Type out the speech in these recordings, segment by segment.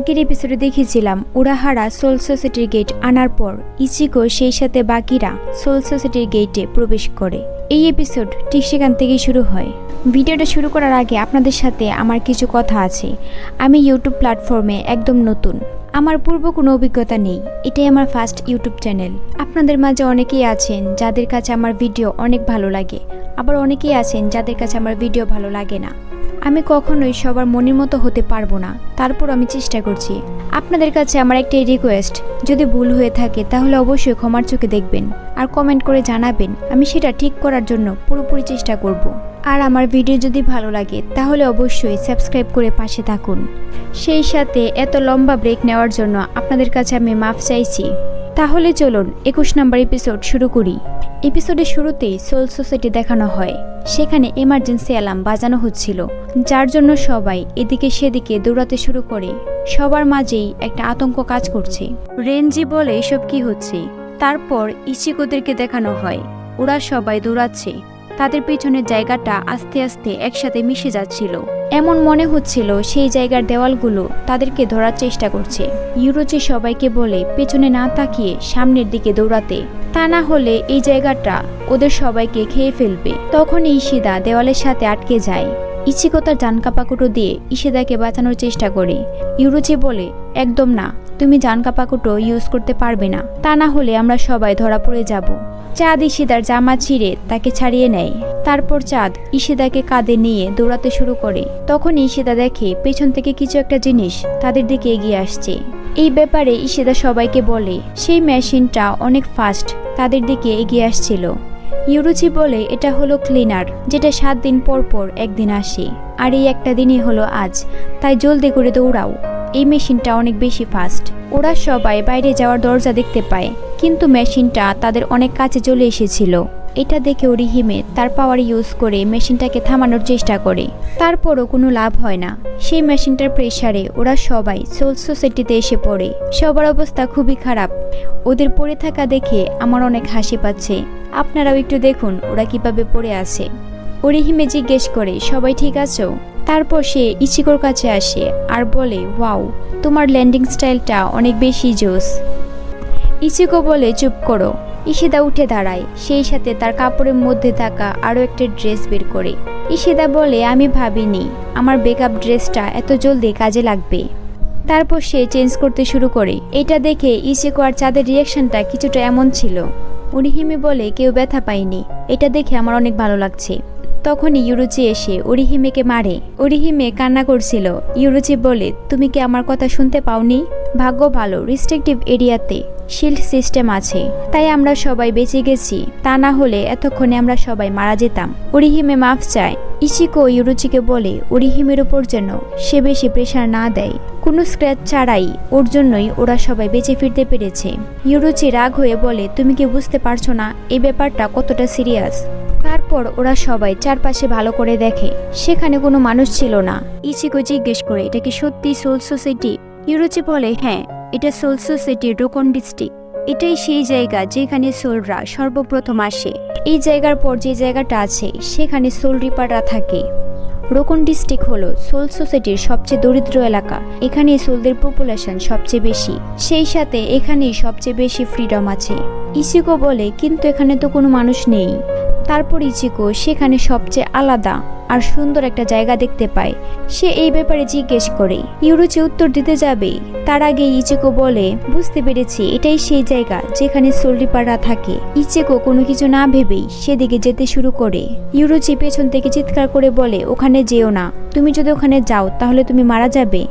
আগের এপিসোডে দেখেছিলাম, উড়াহারা সোল সোসাইটির গেট আনার পর ইচিকো সেই সাথে বাকিরা সোল সোসাইটির গেটে প্রবেশ করে। এই এপিসোড ঠিক সেখান থেকেই শুরু হয়। ভিডিওটা শুরু করার আগে আপনাদের সাথে আমার কিছু কথা আছে। আমি ইউটিউব প্ল্যাটফর্মে একদম নতুন। আমার পূর্ব কোনো অভিজ্ঞতা নেই। এটাই আমার ফার্স্ট ইউটিউব চ্যানেল আপনাদের মাঝে অনেকেই আছেন যাদের কাছে আমার ভিডিও অনেক ভালো লাগে। আবার অনেকেই আছেন যাদের কাছে আমার ভিডিও ভালো লাগে না। আমি কখনোই সবার মনের মতো হতে পারব না। তারপর আমি চেষ্টা করছি। আপনাদের কাছে আমার একটাই রিকোয়েস্ট যদি ভুল হয়ে থাকে, তাহলে অবশ্যই ক্ষমার চোখে দেখবেন আর কমেন্ট করে জানাবেন। আমি সেটা ঠিক করার জন্য পুরোপুরি চেষ্টা করব। আর আমার ভিডিও যদি ভালো লাগে, তাহলে অবশ্যই সাবস্ক্রাইব করে পাশে থাকুন। সেই সাথে এত লম্বা ব্রেক নেওয়ার জন্য আপনাদের কাছে আমি মাফ চাইছি। তাহলে চলুন একুশ নম্বর এপিসোড শুরু করি। এপিসোডের শুরুতেই সোল সোসাইটি দেখানো হয়। সেখানে এমার্জেন্সি অ্যালার্ম বাজানো হচ্ছিল। যার জন্য সবাই এদিকে সেদিকে দৌড়াতে শুরু করে। সবার মাঝেই একটা আতঙ্ক কাজ করছে। রেঞ্জি বলে এসব কি হচ্ছে? তারপর ইচিকোদেরকে দেখানো হয়। ওরা সবাই দৌড়াচ্ছে। তাদের পিছনের জায়গাটা আস্তে আস্তে একসাথে মিশে যাচ্ছিল। এমন মনে হচ্ছিল সেই জায়গার দেওয়ালগুলো তাদেরকে ধরার চেষ্টা করছে। ইউরোচে সবাইকে বলে, পেছনে না তাকিয়ে সামনের দিকে দৌড়াতে। তা না হলে এই জায়গাটা ওদের সবাইকে খেয়ে ফেলবে। তখন ইশিদা দেওয়ালের সাথে আটকে যায়। ইচিকো তার জানকাপাকুটো দিয়ে ইশিদাকে বাঁচানোর চেষ্টা করে। ইউরোচে বলে, একদম না। তুমি জানকাপাকুটো ইউজ করতে পারবে না। তা না হলে আমরা সবাই ধরা পড়ে যাব। চাঁদ ইশিদার জামা ছিঁড়ে তাকে ছাড়িয়ে নেয়। তারপর চাঁদ ইশিদাকে কাঁধে নিয়ে দৌড়াতে শুরু করে। তখন ইশিদা দেখে পেছন থেকে কিছু একটা জিনিস তাদের দিকে এগিয়ে আসছে। এই ব্যাপারে ইশিদা সবাইকে বলে, সেই মেশিনটা অনেক ফাস্ট তাদের দিকে এগিয়ে আসছিল। ইউরুচি বলে, এটা হলো ক্লিনার যেটা সাত দিন পর পর একদিন আসে। আর এই একটা দিনই হলো আজ, তাই জলদি করে দৌড়াও। এই মেশিনটা অনেক বেশি ফাস্ট ওরা সবাই বাইরে যাওয়ার দরজা দেখতে পায়, কিন্তু মেশিনটা তাদের অনেক কাছে চলে এসেছিল। এটা দেখে রিহিমে তার পাওয়ার ইউজ করে মেশিনটাকে থামানোর চেষ্টা করে। তারপরও কোনো লাভ হয় না। সেই মেশিনটার প্রেসারে ওরা সবাই সোল সোসাইটিতে এসে পড়ে। সবার অবস্থা খুবই খারাপ। ওদের পড়ে থাকা দেখে আমার অনেক হাসি পাচ্ছে। আপনারাও একটু দেখুন ওরা কীভাবে পড়ে আছে। অরিহিমে জিজ্ঞেস করে, সবাই ঠিক আছো? তারপর সে ইচিকোর কাছে আসে আর বলে, ওয়াও, তোমার ল্যান্ডিং স্টাইলটা অনেক বেশি জোস। ইচিকো বলে, চুপ করো। ইশিদা উঠে দাঁড়ায়। সেই সাথে তার কাপড়ের মধ্যে থাকা আরও একটা ড্রেস বের করে। ইশিদা বলে, আমি ভাবিনি, আমার বেকআপ ড্রেসটা এত জলদি কাজে লাগবে। তারপর সে চেঞ্জ করতে শুরু করে। এটা দেখে ইচিকো আর চাঁদের রিয়াকশনটা কিছুটা এমন ছিল। উরিহিমি বলে, কেউ ব্যথা পায়নি। এটা দেখে আমার অনেক ভালো লাগছে। তখনই ইউরুচি এসে অরিহিমেকে মারে। অরিহিমে কান্না করছিল। ইউরুচি বলে, তুমি কি আমার কথা শুনতে পাওনি? ভাগ্য ভালো রিস্ট্রিকটিভ এরিয়াতে শিল্ড সিস্টেম আছে। তাই আমরা সবাই বেঁচে গেছি। তা না হলে এতক্ষণে আমরা সবাই মারা যেতাম। অরিহিমে মাফ চায়। ইচিকো ইউরুচিকে বলে অরিহিমের উপর যেন সে বেশি প্রেশার না দেয়। কোনো স্ক্র্যাচ ছাড়াই ওর জন্যই ওরা সবাই বেঁচে ফিরতে পেরেছে। ইউরুচি রাগ হয়ে বলে, তুমি কি বুঝতে পারছ না? এই ব্যাপারটা কতটা সিরিয়াস তারপর ওরা সবাই চারপাশে ভালো করে দেখে সেখানে কোনো মানুষ ছিল না। ইচিকো জিজ্ঞেস করে এটা কি সত্যি সোল সোসাইটি? ইউরোচি বলে হ্যাঁ এটা সোল সোসাইটির রোকন ডিস্ট্রিক্ট। এটাই সেই জায়গা যেখানে সোলরা সর্বপ্রথম আসে। এই জায়গার পর যে জায়গাটা আছে সেখানে সোল রিপাররা থাকে। রোকন ডিস্ট্রিক্ট হলো সোল সোসাইটির সবচেয়ে দরিদ্র এলাকা। এখানে সোলদের পপুলেশন সবচেয়ে বেশি। সেই সাথে এখানেই সবচেয়ে বেশি ফ্রিডম আছে। ইচিকো বলে কিন্তু এখানে তো কোনো মানুষ নেই। তারপর ইচিকো সেখানে সবচেয়ে আলাদা আর সুন্দর একটা জায়গা দেখতে পায়। সে এই ব্যাপারে জিজ্ঞেস করে ইউরোচি উত্তর দিতে যাবে? তার আগে ইচেকো বলে, বুঝতে পেরেছি, এটাই সেই জায়গা যেখানে সোলরিপাররা থাকে। ইচেকো কোনো কিছু না ভেবেই সেদিকে যেতে শুরু করে। ইউরোচি পেছন থেকে চিৎকার করে বলে, ওখানে যেও না। তুমি যদি ওখানে যাও, তাহলে তুমি মারা যাবে।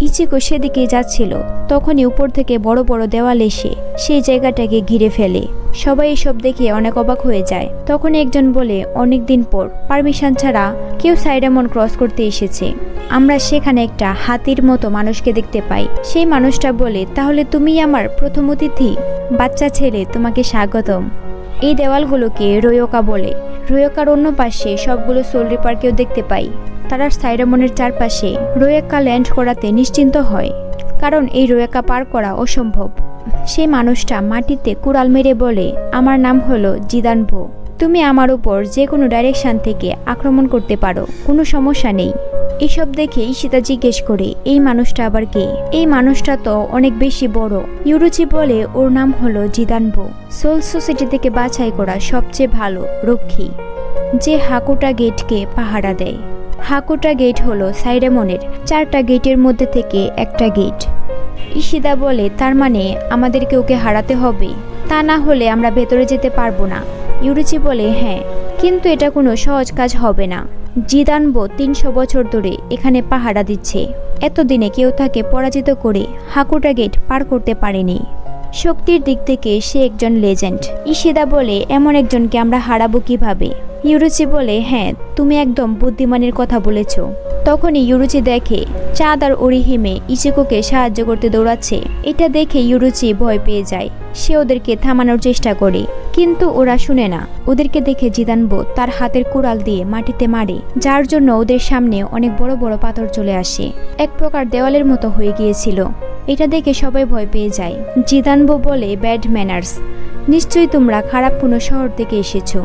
ইচিকো সেদিকে যাচ্ছিল। তখনই উপর থেকে বড় বড় দেওয়াল এসে সেই জায়গাটাকে ঘিরে ফেলে। সবাই এসব দেখে অনেক অবাক হয়ে যায়। তখন একজন বলে, অনেক দিন পর। পারমিশন ছাড়া কেউ সাইডামন ক্রস করতে এসেছে। আমরা সেখানে একটা হাতির মতো মানুষকে দেখতে পাই। সেই মানুষটা বলে, তাহলে তুমি আমার প্রথম অতিথি? বাচ্চা ছেলে, তোমাকে স্বাগতম। এই দেওয়ালগুলোকে রয়োকা বলে। রয়োকার অন্য পাশে সবগুলো সোলরি পার্কেও দেখতে পাই। তারা সাইরামনের চারপাশে রোয়েকা ল্যান্ড করাতে নিশ্চিন্ত হয়, কারণ এই রোয়েকা পার করা অসম্ভব। সেই মানুষটা মাটিতে কুড়াল মেরে বলে, আমার নাম হলো জিদানভো তুমি আমার উপর যে কোনো ডাইরেকশন থেকে আক্রমণ করতে পারো, কোনো সমস্যা নেই। এসব দেখে ঈশিতা জিজ্ঞেস করে, এই মানুষটা আবার কে? এই মানুষটা তো অনেক বেশি বড়। ইউরুচি বলে, ওর নাম হলো জিদানবো সোল সোসাইটি থেকে বাছাই করা সবচেয়ে ভালো রক্ষী, যে হাকুটা গেটকে পাহারা দেয়। হাকুটা গেট হলো সাইরেমনের, চারটা গেটের মধ্যে থেকে একটা গেট। ইশিদা বলে, তার মানে আমাদেরকে ওকে হারাতে হবে। তা না হলে আমরা ভেতরে যেতে পারব না। ইউরুচি বলে হ্যাঁ কিন্তু এটা কোনো সহজ কাজ হবে না। জিদানবো তিনশো বছর ধরে এখানে পাহারা দিচ্ছে। এতদিনে কেউ তাকে পরাজিত করে হাকুটা গেট পার করতে পারেনি। শক্তির দিক থেকে সে একজন লেজেন্ড। ইশিদা বলে, এমন একজনকে আমরা হারাবো কীভাবে? ইউরুচি বলে হ্যাঁ তুমি একদম বুদ্ধিমানের কথা বলেছ। তখনই ইউরুচি দেখে, চাঁদ আর অরিহিমে ইচিকোকে সাহায্য করতে দৌড়াচ্ছে। এটা দেখে ইউরুচি ভয় পেয়ে যায়। সে ওদেরকে থামানোর চেষ্টা করে, কিন্তু ওরা শুনে না। ওদেরকে দেখে জিদানবো তার হাতের কুড়াল দিয়ে মাটিতে মারে, যার জন্য ওদের সামনে অনেক বড় বড় পাথর চলে আসে। এক প্রকার দেওয়ালের মতো হয়ে গিয়েছিল। এটা দেখে সবাই ভয় পেয়ে যায়। জিদানবো বলে, ব্যাড ম্যানার্স, নিশ্চয়ই তোমরা খারাপ কোনো শহর থেকে এসেছ।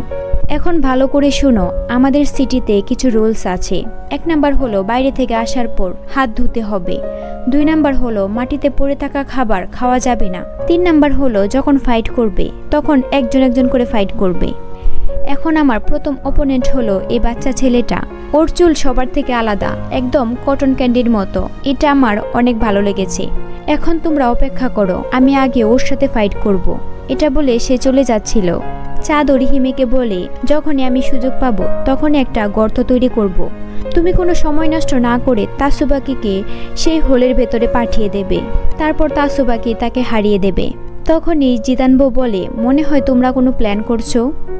এখন ভালো করে শুনো, আমাদের সিটিতে কিছু রুলস আছে। এক নাম্বার হলো বাইরে থেকে আসার পর হাত ধুতে হবে। দুই নাম্বার হলো মাটিতে পড়ে থাকা খাবার খাওয়া যাবে না। তিন নাম্বার হলো যখন ফাইট করবে, তখন একজন একজন করে ফাইট করবে। এখন আমার প্রথম অপোনেন্ট হলো এই বাচ্চা ছেলেটা। ওর চুল সবার থেকে আলাদা, একদম কটন ক্যান্ডির মতো। এটা আমার অনেক ভালো লেগেছে। এখন তোমরা অপেক্ষা করো, আমি আগে ওর সাথে ফাইট করব। এটা বলে সে চলে যাচ্ছিল। চাঁদ হিমেকে বলে, যখনই আমি সুযোগ পাব, তখনই একটা গর্ত তৈরি করব। তুমি কোনো সময় নষ্ট না করে তাসুবাকিকে সেই হোলের ভেতরে পাঠিয়ে দেবে। তারপর তাসুবাকি তাকে হারিয়ে দেবে। তখনই জিদানবো বলে, মনে হয় তোমরা কোনো প্ল্যান করছ?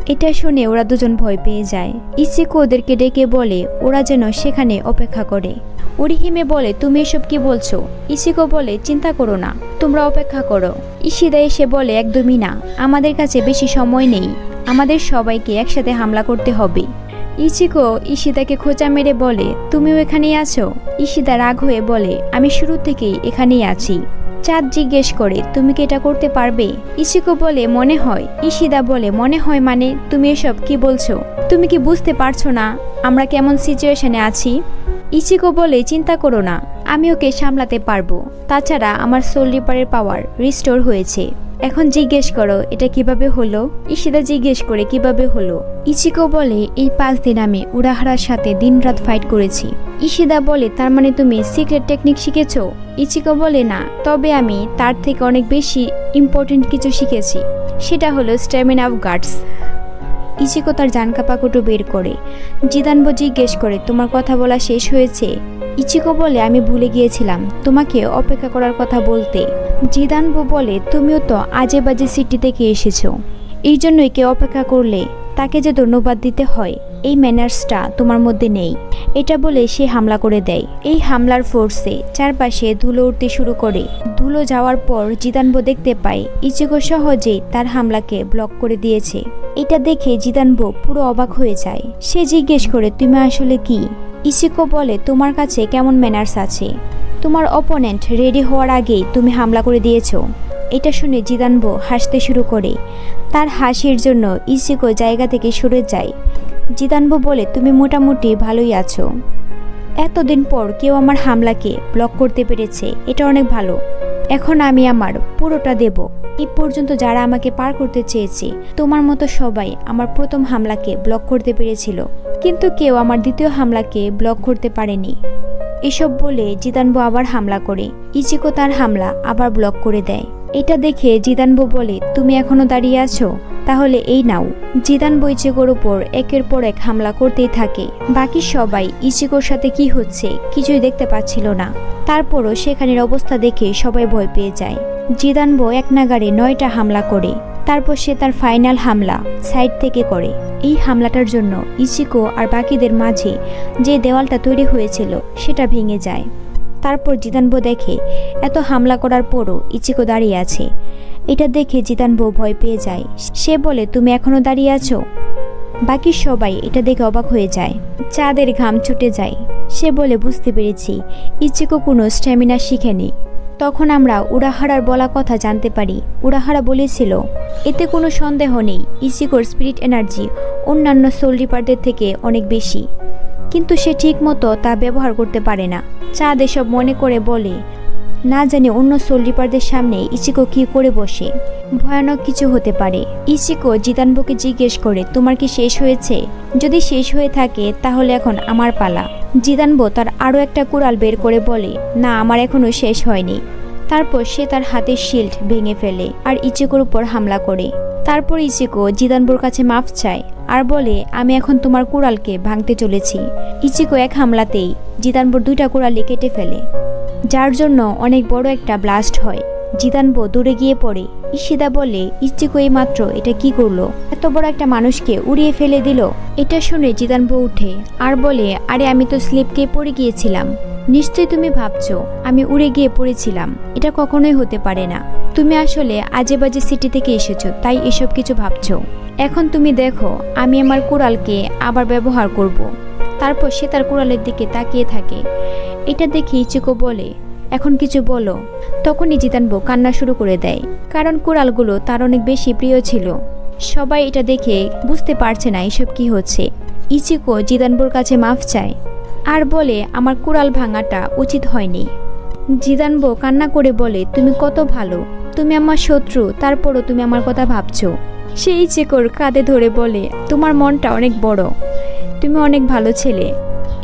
এটা শুনে ওরা দুজন ভয় পেয়ে যায়। ইসিকো ওদেরকে ডেকে বলে, ওরা যেন সেখানে অপেক্ষা করে। অরিহিমে বলে, তুমি এসব কি বলছো? ইসিকো বলে, চিন্তা করো না, তোমরা অপেক্ষা করো। ইশিদা এসে বলে, একদমই না, আমাদের কাছে বেশি সময় নেই। আমাদের সবাইকে একসাথে হামলা করতে হবে। ইচিকো ইশিদাকে খোঁচা মেরে বলে, তুমিও এখানেই আছো? ইশিদা রাগ হয়ে বলে, আমি শুরু থেকেই এখানেই আছি। চাঁদ জিজ্ঞেস করে, তুমি কি এটা করতে পারবে? ইশিকো বলে, মনে হয়। ইশিদা বলে, মনে হয় মানে তুমি এসব কি বলছো? তুমি কি বুঝতে পারছ না আমরা কেমন সিচুয়েশনে আছি? ইচিকো বলে, চিন্তা করো না। আমি ওকে সামলাতে পারব। তাছাড়া আমার সোল রিপারের পাওয়ার রিস্টোর হয়েছে। এখন জিজ্ঞেস করো, এটা কীভাবে হলো? ইশিদা জিজ্ঞেস করে, কীভাবে হলো? ইচিকো বলে, এই পাঁচ দিন আমি উড়াহারার সাথে দিনরাত ফাইট করেছি। ইশিদা বলে, তার মানে তুমি সিক্রেট টেকনিক শিখেছ? ইচিকো বলে, না। তবে আমি তার থেকে অনেক বেশি ইম্পর্টেন্ট কিছু শিখেছি। সেটা হলো স্ট্যামিনা অফ গার্ডস ইচিকো তার জানকাপাকুটো বের করে। জিদানবো জিজ্ঞেস করে, তোমার কথা বলা শেষ হয়েছে? ইচিকো বলে, আমি ভুলে গিয়েছিলাম, তোমাকে অপেক্ষা করার কথা বলতে। জিদানবো বলে, তুমিও তো আজে বাজে সিটি থেকে এসেছ। এই জন্যই কেউ অপেক্ষা করলে তাকে যে ধন্যবাদ দিতে হয়, এই ম্যানার্সটা তোমার মধ্যে নেই। এটা বলে সে হামলা করে দেয়। এই হামলার ফোর্সে চারপাশে ধুলো উঠতে শুরু করে। ধুলো যাওয়ার পর জিদানবো দেখতে পায় ইচিকো সহজেই তার হামলাকে ব্লক করে দিয়েছে। এটা দেখে জিদানবো পুরো অবাক হয়ে যায়। সে জিজ্ঞেস করে, তুমি আসলে কি? ইসিকো বলে, তোমার কাছে কেমন ম্যানার্স আছে? তোমার অপোনেন্ট রেডি হওয়ার আগেই তুমি হামলা করে দিয়েছ। এটা শুনে জিদানবো হাসতে শুরু করে। তার হাসির জন্য ইসিকো জায়গা থেকে সরে যায়। জিদানবো বলে, তুমি মোটামুটি ভালোই আছো। এতদিন পর কেউ আমার হামলাকে ব্লক করতে পেরেছে। এটা অনেক ভালো। এখন আমি আমার পুরোটা দেব। এই পর্যন্ত যারা আমাকে পার করতে চেয়েছে, তোমার মতো সবাই আমার প্রথম হামলাকে ব্লক করতে পেরেছিল। কিন্তু কেউ আমার দ্বিতীয় হামলাকে ব্লক করতে পারেনি। এসব বলে জিতানবু আবার হামলা করে। ইচিকো তার হামলা আবার ব্লক করে দেয়। এটা দেখে জিদানবো বলে, তুমি এখনও দাঁড়িয়ে আছো? তাহলে এই নাও। জিদানবো ইচিকোর উপর একের পর এক হামলা করতেই থাকে। বাকি সবাই ইচিকোর সাথে কি হচ্ছে কিছুই দেখতে পাচ্ছিল না। তারপরও সেখানের অবস্থা দেখে সবাই ভয় পেয়ে যায়। জিদানবো এক নাগারে নয়টা হামলা করে। তারপর সে তার ফাইনাল হামলা সাইড থেকে করে। এই হামলাটার জন্য ইচিকো আর বাকিদের মাঝে যে দেওয়ালটা তৈরি হয়েছিল, সেটা ভেঙে যায়। তারপর জিদানবো দেখে এত হামলা করার পরও ইচিকো দাঁড়িয়ে আছে। এটা দেখে জিদানবো ভয় পেয়ে যায়। সে বলে, তুমি এখনও দাঁড়িয়ে আছো? বাকি সবাই এটা দেখে অবাক হয়ে যায়। চাঁদের ঘাম ছুটে যায়। সে বলে, বুঝতে পেরেছি, ইচিকো কোনো স্ট্যামিনা শিখেনি। তখন আমরা উড়াহারার বলা কথা জানতে পারি। উড়াহারা বলেছিল, এতে কোনো সন্দেহ নেই, ইচিকোর স্পিরিট এনার্জি অন্যান্য সোল রিপারদের থেকে অনেক বেশি। কিন্তু সে ঠিকমতো তা ব্যবহার করতে পারে না। চাঁদ এসব মনে করে বলে, না জানি অন্য সোলরিপারদের সামনে ইচিকো কি করে বসে। ভয়ানক কিছু হতে পারে। ইচিকো জিতানবুকে জিজ্ঞেস করে, তোমার কি শেষ হয়েছে? যদি শেষ হয়ে থাকে, তাহলে এখন আমার পালা। জিতানবো তার আরও একটা কুড়াল বের করে বলে, না, আমার এখনও শেষ হয়নি। তারপর সে তার হাতের শিল্ড ভেঙে ফেলে আর ইচিকোর উপর হামলা করে। তারপর ইচিকো জিদানবোর কাছে মাফ চায়। আর বলে, আমি এখন তোমার কুড়ালকে ভাঙতে চলেছি। ইচিকো এক হামলাতেই জিতানবর দুইটা কুড়ালি কেটে ফেলে। যার জন্য অনেক বড় একটা ব্লাস্ট হয়। জিদানবো দূরে গিয়ে পড়ে। ইশিদা বলে ইচ্চিকো এই মাত্র, এটা কি করল? এত বড় একটা মানুষকে উড়িয়ে ফেলে দিল। এটা শুনে জিদানবো উঠে, আর বলে, আরে, আমি তো স্লিপকে পড়ে গিয়েছিলাম। নিশ্চয়ই তুমি ভাবছ, আমি উড়ে গিয়ে পড়েছিলাম। এটা কখনোই হতে পারে না। তুমি আসলে আজে বাজে সিটি থেকে এসেছ, তাই এসব কিছু ভাবছ। এখন তুমি দেখো, আমি আমার কুড়ালকে আবার ব্যবহার করব। তারপর সে তার কুড়ালের দিকে তাকিয়ে থাকে। এটা দেখে ইচিকো বলে এখন কিছু বলো। তখনই জিতানবো কান্না শুরু করে দেয়, কারণ কুড়ালগুলো তার অনেক বেশি প্রিয় ছিল। সবাই এটা দেখে বুঝতে পারছে না এসব কি হচ্ছে। ইচিকো জিদানবোর কাছে মাফ চায়, আর বলে, আমার কুড়াল ভাঙাটা উচিত হয়নি। জিদানবো কান্না করে বলে, তুমি কত ভালো, তুমি আমার শত্রু, তারপরও তুমি আমার কথা ভাবছ। সেই চেকর কাঁধে ধরে বলে, তোমার মনটা অনেক বড়, তুমি অনেক ভালো ছেলে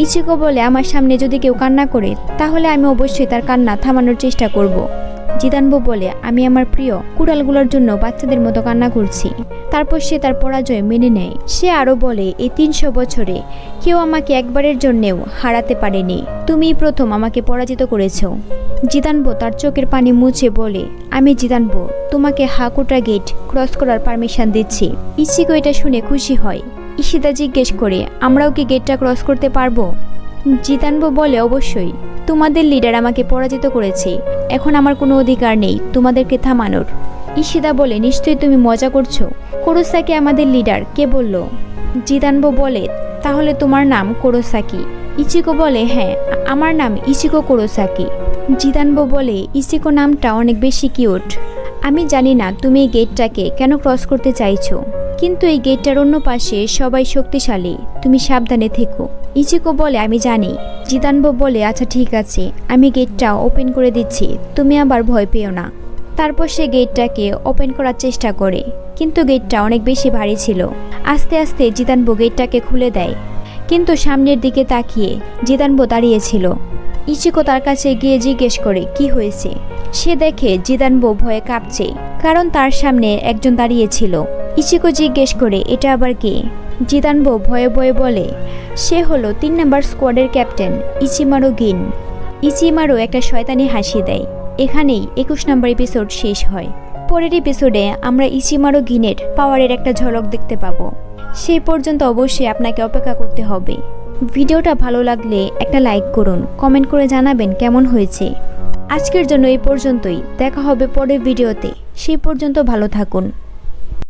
ইচিকো বলে, আমার সামনে যদি কেউ কান্না করে, তাহলে আমি অবশ্যই তার কান্না থামানোর চেষ্টা করব। জিদানবো বলে, আমি আমার প্রিয়, কুড়ালগুলোর জন্য বাচ্চাদের মতো কান্না করছি। তারপর সে তার পরাজয় মেনে নেয়। সে আরও বলে এই তিনশো বছরে কেউ আমাকে একবারের জন্যেও হারাতে পারেনি। তুমিই প্রথম আমাকে পরাজিত করেছ। জিদানবো তার চোখের পানি মুছে বলে, আমি জিদানবো, তোমাকে হাকুটা গেট ক্রস করার পারমিশন দিচ্ছি। ইচিকো এটা শুনে খুশি হয়। ইশিতা জিজ্ঞেস করে, আমরাও কি গেটটা ক্রস করতে পারব? জিতানবো বলে, অবশ্যই। তোমাদের লিডার আমাকে পরাজিত করেছে। এখন আমার কোনো অধিকার নেই। তোমাদেরকে থামানোর। ইশিদা বলে, নিশ্চয়ই তুমি মজা করছ। কোরোসাকি আমাদের লিডার কে বলল? জিদানবো বলে, তাহলে তোমার নাম কোরোসাকি ইচিকো বলে হ্যাঁ আমার নাম ইচিকো কোরোসাকি জিদানবো বলে, ইচিকো নামটা অনেক বেশি কিউট আমি জানি না তুমি এই গেটটাকে কেন ক্রস করতে চাইছো। কিন্তু এই গেটটার অন্য পাশে সবাই শক্তিশালী। তুমি সাবধানে থেকো। ইচিকো বলে, আমি জানি। জিদানবো বলে আচ্ছা ঠিক আছে। আমি গেটটা ওপেন করে দিচ্ছি। তুমি আবার ভয় পেও না। তারপর সে গেটটাকে ওপেন করার চেষ্টা করে, কিন্তু গেটটা অনেক বেশি ভারী ছিল। আস্তে আস্তে জিদানবো গেটটাকে খুলে দেয়। কিন্তু সামনের দিকে তাকিয়ে জিদানবো দাঁড়িয়েছিল। ইচিকো তার কাছে গিয়ে জিজ্ঞেস করে, কি হয়েছে? সে দেখে জিদানবো ভয়ে কাঁপছে, কারণ তার সামনে একজন দাঁড়িয়েছিল। ইচিকো জিজ্ঞেস করে, এটা আবার কে? জিদানবো ভয়ে ভয়ে বলে, সে হলো তিন নম্বর স্কোয়াডের ক্যাপ্টেন, ইচিমারো গিন। ইচিমারো একটা শয়তানি হাসি দেয়। এখানেই একুশ নম্বর এপিসোড শেষ হয়। পরের এপিসোডে আমরা ইচিমারো গিনের পাওয়ারের একটা ঝলক দেখতে পাবো। সেই পর্যন্ত অবশ্যই আপনাকে অপেক্ষা করতে হবে। ভিডিওটা ভালো লাগলে একটা লাইক করুন, কমেন্ট করে জানাবেন কেমন হয়েছে। আজকের জন্য এই পর্যন্তই, দেখা হবে পরের ভিডিওতে। সেই পর্যন্ত ভালো থাকুন।